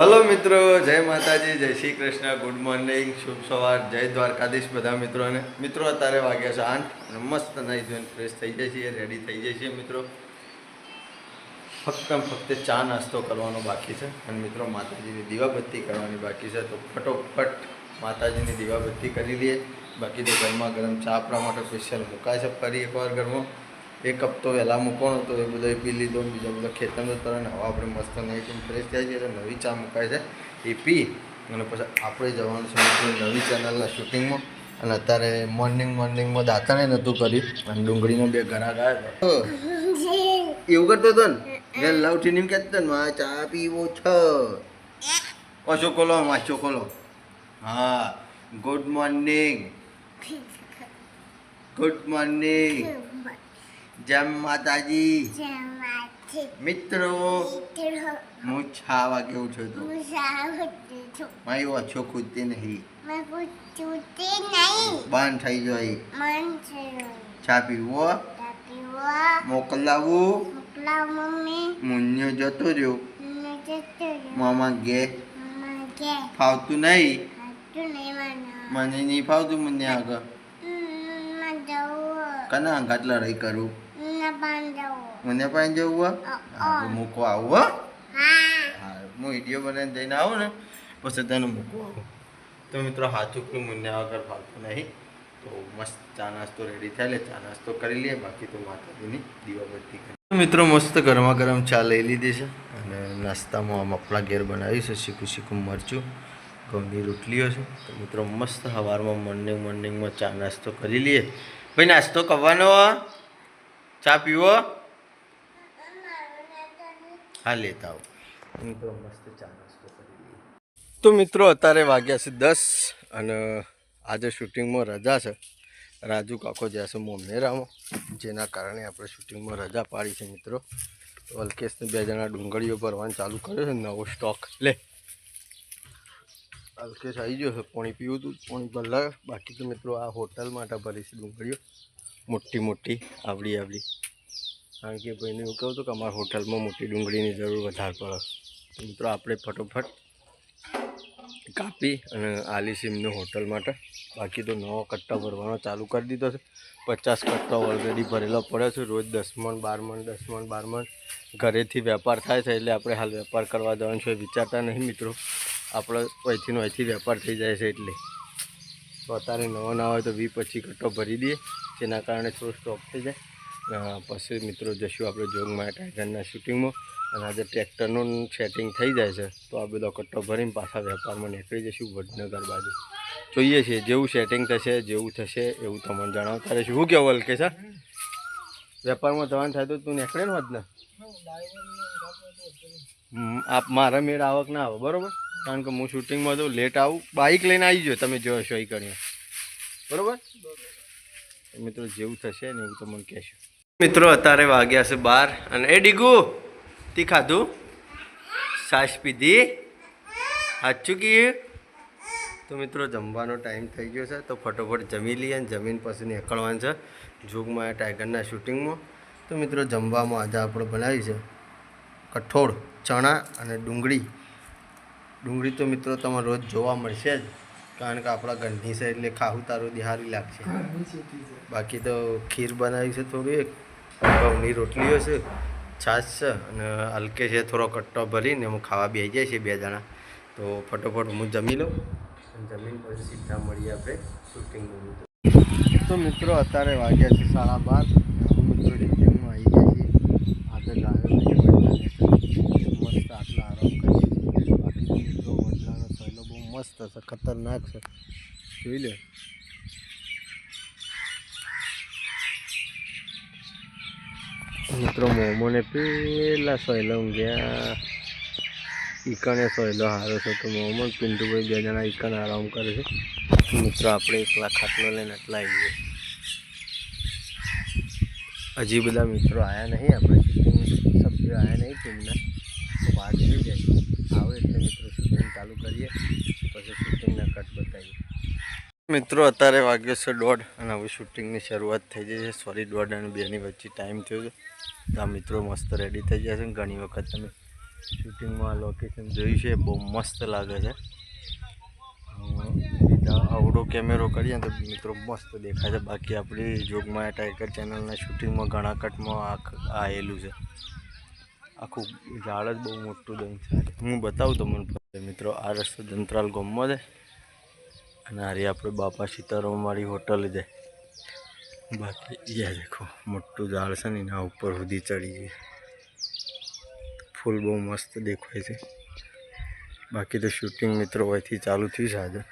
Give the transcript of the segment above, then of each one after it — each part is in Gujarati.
હલો મિત્રો, જય માતાજી, જય શ્રી કૃષ્ણ, ગુડ મોર્નિંગ, શુભ સવાર, જય દ્વારકાધીશ બધા મિત્રોને. મિત્રો, અત્યારે વાગ્યા છે આઠ મસ્ત નહીં જોઈને ફ્રેશ થઈ જાય છીએ રેડી થઈ જાય છીએ મિત્રો. ફક્ત ફક્ત ચા નાસ્તો કરવાનો બાકી છે અને મિત્રો, માતાજીની દીવાબત્તી કરવાની બાકી છે. તો ફટોફટ માતાજીની દીવાબત્તી કરી લઈએ. બાકી તો ગરમા ગરમ ચા આપણા માટે સ્પેશિયલ મુકાય છે ફરી એકવાર ઘરમાં. એક હપ્તો વહેલા મૂકવાનો હતો એ બધો પી લીધો બીજા બધા ખેતરનો તરણ હવા આપણે મસ્ત નહીં ફ્રેશ થાય છે એટલે નવી ચા મુકાય છે. એ પી અને પછી આપણે જવાનું છે નવી ચેનલના શૂટિંગમાં અને અત્યારે મોર્નિંગ મોર્નિંગમાં દાંતણે નહોતું કર્યું અને ડુંગળીનો બે ઘરા ગયા એવું કરતો હતો ને? મેં લવ ટીનીમ કહેતો ને મારે ચા પીવો છ. ઓછો ખોલો વાંચો ખોલો? હા ગુડ મોર્નિંગ ગુડ મોર્નિંગ જય માતાજી. મિત્રો હું છ વાગે છું તો. મારી ઓછો કૂદતી નહીં. બંધ થઈ જાય. ચા પીવો મોકલાવું મુન્યો જતો રહ્યો. મામા ગે ફાવતું નહીં? મને. નહીં ફાવતું મુન્યા આગળ. કના અંગાત રહી કરું? મને પણ જવું હા મૂકવા આવું હો. હા. હું વીડિયો બનાવીને જઈને આવું ને પછી તને મૂકો આવું. તો મિત્રો હાથું કે મને આગળ ફાલતું નહીં. તો મસ્ત ચા નાસ્તો રેડી થાય લે ચા નાસ્તો કરી લઈએ બાકી તો માતાજીની દીવાબત્તી કરી. મિત્રો મસ્ત ગરમા ગરમ ચા લઈ લીધી છે અને નાસ્તામાં આમ આપણા ઘેર બનાવ્યું છે શીખું શીખું મરચું ઘઉંની રોટલીઓ છે. તો મિત્રો મસ્ત સવારમાં મોર્નિંગ મોર્નિંગમાં ચા નાસ્તો કરી લઈએ. ભાઈ નાસ્તો કરવાનો ચા પીવો? હા લેતા આવો. મિત્રો મસ્ત ચા નાસ્તો કરી તો મિત્રો અત્યારે વાગ્યા છે દસ અને આજે શૂટિંગમાં રજા છે. રાજુ કાકો જ્યાં છે મોમેરામાં જેના કારણે આપણે શૂટિંગમાં રજા પાડી છે મિત્રો. અલ્કેશને બે જણા ડુંગળીઓ ભરવાનું ચાલુ કર્યો છે નવો સ્ટોક. લે. અલ્કેશ આવી ગયો છે પાણી પીવું હતું પાણી ભરલા બાકી તો મિત્રો આ હોટલ માટે ભરી છે ડુંગળીઓ. મોટી મોટી આવડી આવડી. કારણ કે ભાઈને એવું કહું હતું કે અમારા હોટલમાં મોટી ડુંગળીની જરૂર વધારે પડે. મિત્રો, આપણે ફટોફટ કાપી અને આલી સિમને હોટલ માટે બાકી તો નવો કટ્ટો ભરવાનો ચાલુ કરી દીધો છે. પચાસ કટ્ટો ઓલરેડી ભરેલો પડ્યો છે. રોજ દસ મણ, બાર મણ, દસ મણ, બાર મણ ઘરેથી વેપાર થાય છે એટલે આપણે હાલ વેપાર કરવા જવાનું છે. વિચારતા નહીં મિત્રો. આપણે અહીંથીનો અહીંથી વેપાર થઈ જાય છે એટલે. તો અત્યારે નવો ના હોય તો વી પછી કટ્ટો ભરી દઈએ, જેના કારણે થોડો સ્ટોક થઈ જાય. પછી મિત્રો જશું આપણે જોગમાં ટાઈગરના શૂટિંગમાં. અને આજે ટ્રેક્ટરનું સેટિંગ થઈ જાય છે, તો આ બધો કટ્ટો ભરીને પાછા વેપારમાં નીકળી જશું વડનગર બાજુ. જોઈએ છીએ જેવું સેટિંગ થશે, જેવું થશે, એવું તમને જણાવતા રહીશું. શું કહેવું હલકે છે વેપારમાં જવાનું થાય તો તું નીકળે ને વધને આપ મારા મેળ આવક ના આવે, બરાબર? કારણ કે હું શૂટિંગમાં તો લેટ આવું. બાઇક લઈને આવી જાઓ, તમે જો છો એ કરીએ બરાબર મિત્રો, જેવું થશે ને એવું તમને કહેશું. મિત્રો અત્યારે વાગ્યા છે બાર અને એ ડીગુ તી ખાધું? સાસ પીધી સાચું કીધું તો મિત્રો જમવાનો ટાઈમ થઈ ગયો છે તો ફટોફટ જમી લઈએ અને જમીન પછી નીકળવાનું છે જોગમાં ટાઈગરના શૂટિંગમાં. તો મિત્રો જમવામાં આજે આપણે બનાવી છે કઠોળ ચણા અને ડુંગળી. ડુંગળી તો મિત્રો તમારે રોજ જોવા મળશે જ કારણ કે આપણા ઘરની છે એટલે ખાવું તારું દિહારી લાગશે. બાકી તો ખીર બનાવી છે થોડું એક. ઘઉંની રોટલીઓ છે, છાશ છે અને હલકે છે થોડો કટ્ટો ભરીને હું ખાવા બેસી જાય છે બે જણા. તો ફટોફટ હું જમી લઉં અને જમીન પછી સીધા મળીએ આપણે શૂટિંગ તો મિત્રો અત્યારે વાગ્યા છે સાડા બાર મિત્રો આવી ગયા છીએ લાવ્યો મસ્ત આટલા આરામ કરીએ બહુ મસ્ત છે, ખતરનાક છે. જોઈ લે મિત્રો મોમોને પેલા સહેલો ગયા ઈકણે સહેલો હારો છે તો મોમો પિન્ટુભાઈ બે જણા ઈકણ આરામ કરે છે મિત્રો આપણે એકલા ખાટલો લઈને એટલા આવીએ હજી બધા મિત્રો આવ્યા નહીં આપણે સભ્યો આવ્યા નહીં ટીમના તો વાત જોઈ જાય આવે એટલે મિત્રો શૂટિંગ ચાલુ કરીએ પછી શૂટિંગના કટ બતાવીએ મિત્રો, અત્યારે વાગ્યો છે દોઢ અને હવે શૂટિંગની શરૂઆત થઈ જાય છે. સોરી દોઢ અને બેની વચ્ચે ટાઈમ થયો છે. તો આ મિત્રો મસ્ત રેડી થઈ ગયા છે ઘણી વખત તમે શૂટિંગમાં લોકેશન જોયું છે, બહુ મસ્ત લાગે છે. આવડો કેમેરો કરીએ તો મિત્રો મસ્ત દેખાય છે. બાકી આપણી જોગમાયા ટાઈગર ચેનલના શૂટિંગમાં ઘણા કટમાં આવેલું છે. આખું ઝાડ જ બહુ મોટું દહીં છે. હું બતાવું તમને મિત્રો, આ રસ્તો દંતરાલ ગોમમાં છે. અને હારી આપણે બાપા સીતારામવાળી હોટલ છે. બાકી યા દેખો મોટું ઝાડ છે ને એના ઉપર સુધી ચડી ગઈ ફૂલ બહુ મસ્ત દેખાય છે. બાકી તો શૂટિંગ મિત્રો અહીંથી ચાલુ થયું છે આજે.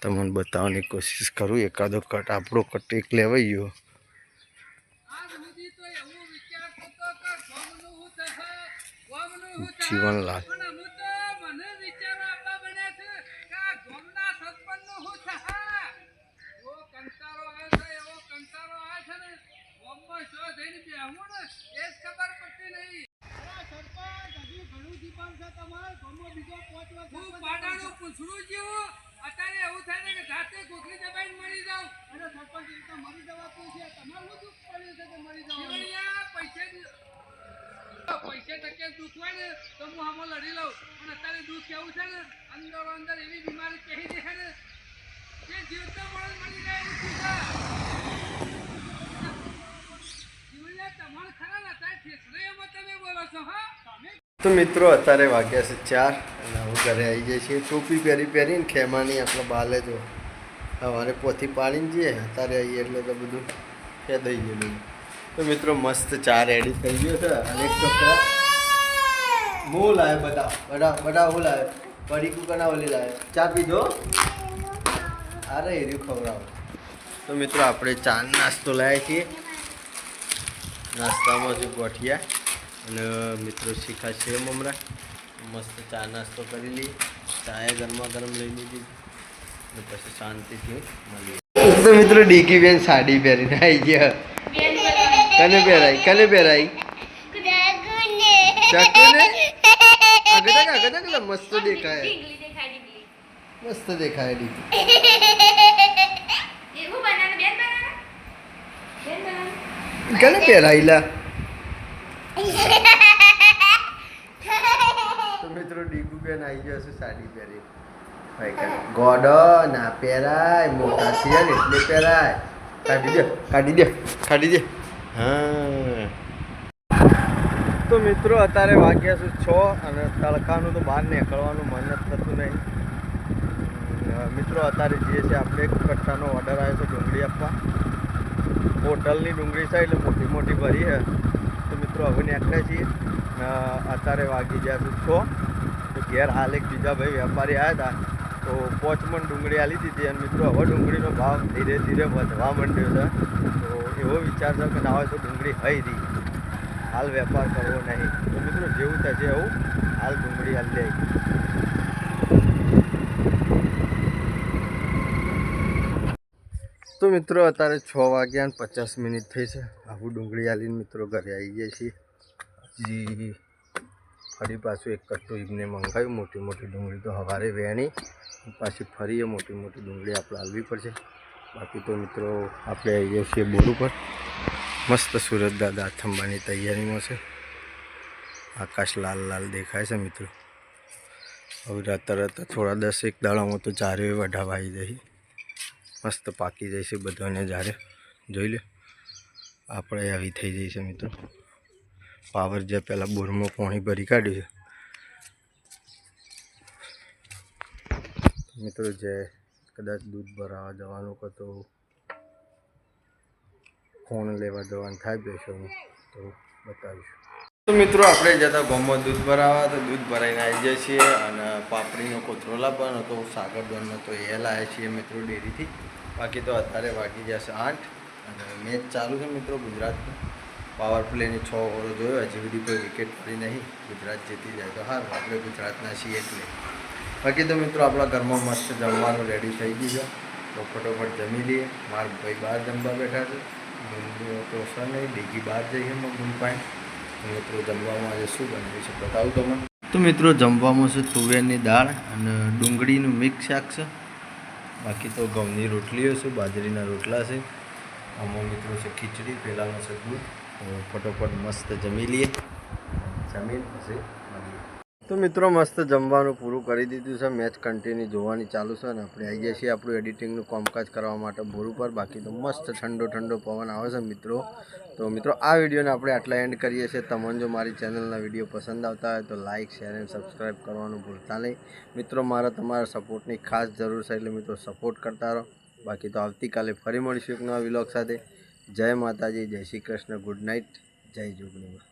તમને બતાવવાની કોશિશ કરું એકાદો કટ આપણો કટ એક લેવાઈ ગયો. જીવનલાલ અત્યારે એવું થાય ને કે જાતે કોથળી દબાઈને મરી જાવ અને સરપંચ એ તો મરી જવાતું છે. તમારું દુઃખ પડ્યું છે કે મરી જાવ પૈસે પૈસે ટકે દુઃખ હોય ને તો હું આમાં લડી લઉં. પણ અત્યારે દુઃખ કેવું છે ને? અંદર અંદર એવી બીમારી કહી દે છે ને કે જીવતો માણસ મરી જાય એવું છે. તમારે ખરા ને? અત્યારે ઠેસરે એમાં તમે બોલો છો હા? તો મિત્રો, અત્યારે વાગ્યા છે ચાર અને હું ઘરે આવી જાય છીએ. ટોપી પહેરી પહેરીને ખેમાની આપણે બાલે જો સવારે પોથી પાડીને જઈએ. અત્યારે આવીએ એટલે તો બધું ફેદાઈ ગયેલું. તો મિત્રો, મસ્ત ચા રેડી થઈ ગયો છે. અને એક છોકરા હું લાવે બધા. બધા બધા હું લાવે. પડી કુકના ઓલી લાવે. ચા પીધો અરે એર્યું ખવડાવો. તો મિત્રો, આપણે ચા નાસ્તો લાવીએ છીએ. નાસ્તામાં જો ગોઠિયા. અને મિત્રો શીખા છે હમણાં મસ્ત ચા નાસ્તો કરી લઈ ચાએ ગરમા ગરમ લઈ લીધી. અને પછી શાંતિથી મળીએ. તો મિત્રો ડીકી બેન સાડી પહેરીને આવી ગયા. કને પહેરાઈ કને પહેરાઈ ચાકુને? આગળ આગળ આગળ મસ્ત દેખાય? મસ્ત દેખાય ડીકી. કને પહેરાઈલા તો મિત્રો ડીકુ બેન આવી છે સાડી પહેરી. ગોડો ના પહેરાય, મોટા ને એટલે પહેરાય. કાઢી દે કાઢી દે કાઢી દે. હા. તો મિત્રો, અત્યારે વાગ્યા છે છ અને તડકાનું તો બહાર નીકળવાનું મન જ થતું નહીં. મિત્રો, અત્યારે જે છે, આપણે એક કટ્ટાનો ઓર્ડર આવ્યો છે ડુંગળી આપવા. હોટલની ડુંગળી છે, એટલે મોટી મોટી ભરી છે. મિત્રો, હવે નીકળે છીએ. અત્યારે વાગી ગયા છે તો ઘેર હાલ એક બીજા ભાઈ વેપારી આવ્યા હતા તો પોચમણ ડુંગળી આલી દીધી અને મિત્રો, હવે ડુંગળીનો ભાવ ધીરે ધીરે વધવા માંડ્યો છે. તો એવો વિચાર છે કે ના હોય તો ડુંગળી હઈ રહી. હાલ વેપાર કરવો નહીં. તો મિત્રો, જેવું થશે એવું હાલ ડુંગળી હાલ લે તો મિત્રો, અત્યારે છ વાગ્યા ને પચાસ મિનિટ થઈ છે. આવું ડુંગળી આલીને મિત્રો ઘરે આવી જઈએ છીએ. હજી ફરી પાછું એક કટ્ટું એમને મંગાવ્યું. મોટી મોટી ડુંગળી તો સવારે વેણી. પાછી ફરી એ મોટી મોટી ડુંગળી આપણે હાલવી પડશે. બાકી તો મિત્રો, આપણે આવી જઈએ છીએ બોર ઉપર. મસ્ત સુરત દાદા થંભાની તૈયારીમાં છે. આકાશ લાલ લાલ દેખાય છે મિત્રો. હવે તરત થોડા દસ એક દાડામાં તો ચારે વઢાવા આવી જશે. મસ્ત પાકી જશે બધાને જ્યારે. જોઈ લે આપણે આવી થઈ જાય છે મિત્રો. પાવર જે પહેલાં બોરમાં પાણી ભરી કાઢ્યું છે. મિત્રો જે કદાચ દૂધ ભરાવા જવાનું કહો તો ફોન લેવા જવાનું થાય બેસવાનું તો બતાવીશું. તો મિત્રો આપણે જતા ગામમાં દૂધ ભરાવા, તો દૂધ ભરાઈને આવી જાય છીએ અને પાપડીનો કોથરોલા પણ હતો સાગરદોનનો તો એ લાવીએ છીએ મિત્રો ડેરીથી. બાકી તો અત્યારે વાગી જશે આઠ. અને મેચ ચાલુ છે મિત્રો ગુજરાતનું. પાવર પ્લેની છ ઓવરો જોયો, હજી સુધી કોઈ વિકેટ પડી નહીં. ગુજરાત જીતી જાય તો હાર, આપણે ગુજરાતના છીએ એટલે. બાકી તો મિત્રો આપણા ઘરમાં મસ્ત જમવાનું રેડી થઈ ગયું છે. તો ફટોફટ જમી લઈએ. મારા ભાઈ બહાર જમવા બેઠા છે. તો સર નહીં, ડીગી બહાર જઈએ ગુંદ પાણી. મિત્રો જમવામાં આજે શું બનાવ્યું છે બતાવું તમને. તો મિત્રો જમવામાં છે તુવેરની દાળ અને ડુંગળીનું મિક્સ શાક છે. બાકી તો ઘઉંની રોટલીઓ છે, બાજરીના રોટલા છે. આમાં મિત્રો છે, ખીચડી, પહેલાંનો છે, દૂધ. ફટોફટ મસ્ત જમી લઈએ. જમીન પછી તો મિત્રો મસ્ત જમવાનું પૂરું કરી દીધું છે. મેચ કન્ટિન્યુ જોવાની ચાલુ છે ને આપણે આવી છીએ આપણું એડિટિંગનું કામકાજ કરવા માટે બોર ઉપર. બાકી તો મસ્ત ઠંડો ઠંડો પવન આવે છે મિત્રો. તો મિત્રો, આ વિડીયોને આપણે આટલા એન્ડ કરીએ છીએ. તમને જો મારી ચેનલના વીડિયો પસંદ આવતા હોય તો લાઇક શેર એન્ડ સબસ્ક્રાઈબ કરવાનું ભૂલતા નહીં. મિત્રો, મારા તમારા સપોર્ટની ખાસ જરૂર છે એટલે મિત્રો સપોર્ટ કરતા રહો. બાકી તો આવતીકાલે ફરી મળીશું એક નવા વિલોગ સાથે. જય માતાજી, જય શ્રી કૃષ્ણ ગુડ નાઇટ જય જોગણીમાં